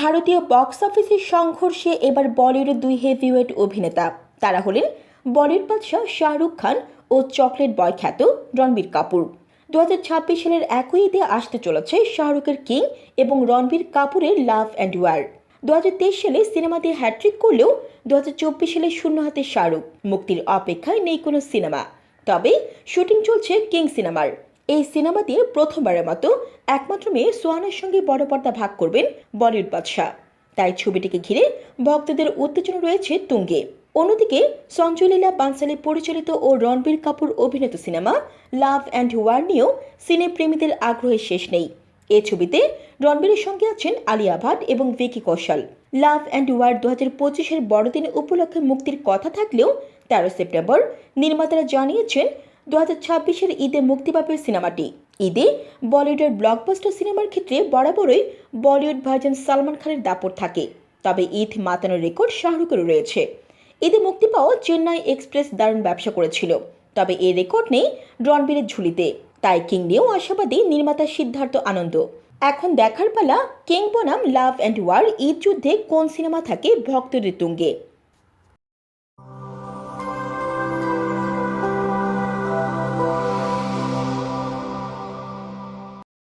ভারতীয় বক্স অফিসের সংঘর্ষে এবার বলিউডের দুই হেভিওয়েট অভিনেতা। তারা হলেন বলিউড বাদশাহ শাহরুখ খান ও চকলেট বয় খ্যাত রণবীর কাপুর। দু হাজার ছাব্বিশ সালের একই ঈদে আসতে চলেছে শাহরুখের কিং এবং রণবীর কাপুরের লাভ অ্যান্ড ওয়ার দু হাজার তেইশ সালে সিনেমাতে হ্যাট্রিক করলেও দু হাজার চব্বিশ সালে শূন্য হাতে শাহরুখ। মুক্তির অপেক্ষায় নেই কোনো সিনেমা। তবে শুটিং চলছে কিং সিনেমার এই সিনেমা দিয়ে প্রথমবারের মতো একমাত্র মেয়ে সোয়ানের সঙ্গে বড় পর্দা ভাগ করবেন বলিউড বাদশাহ। তাই ছবিটিকে ঘিরে ভক্তদের উত্তেজনা রয়েছে তুঙ্গে। অন্যদিকে সঞ্জয় লীলা বানসালি পরিচালিত ও রণবীর কাপুর অভিনীত সিনেমা লাভ অ্যান্ড ওয়ার নিয়েও সিনে প্রেমীদের আগ্রহের শেষ নেই। এ ছবিতে রণবীরের সঙ্গে আছেন আলিয়া ভাট এবং ভিকি কৌশল। লাভ অ্যান্ড ওয়ার দু হাজার পঁচিশের বড়দিন উপলক্ষে মুক্তির কথা থাকলেও তেরো সেপ্টেম্বর নির্মাতারা জানিয়েছেন দু হাজার ছাব্বিশের ঈদে মুক্তি পাবে সিনেমাটি। ঈদে বলিউডের ব্লকবাস্টার সিনেমার ক্ষেত্রে বরাবরই বলিউড ভার্জন সালমান খানের দাপট থাকে। তবে ঈদ মাতানোর রেকর্ড শাহরুখেরও রয়েছে। ঈদে মুক্তি পাওয়া চেন্নাই এক্সপ্রেস দারুণ ব্যবসা করেছিল। তবে এই রেকর্ড নেই রণবীরের ঝুলিতে। তাই কিং নিয়েও আশাবাদী নির্মাতা সিদ্ধার্থ আনন্দ। এখন দেখার পালা কিং বনাম লাভ অ্যান্ড ওয়ার ঈদ যুদ্ধে কোন সিনেমা থাকে ভক্তদের তুঙ্গে?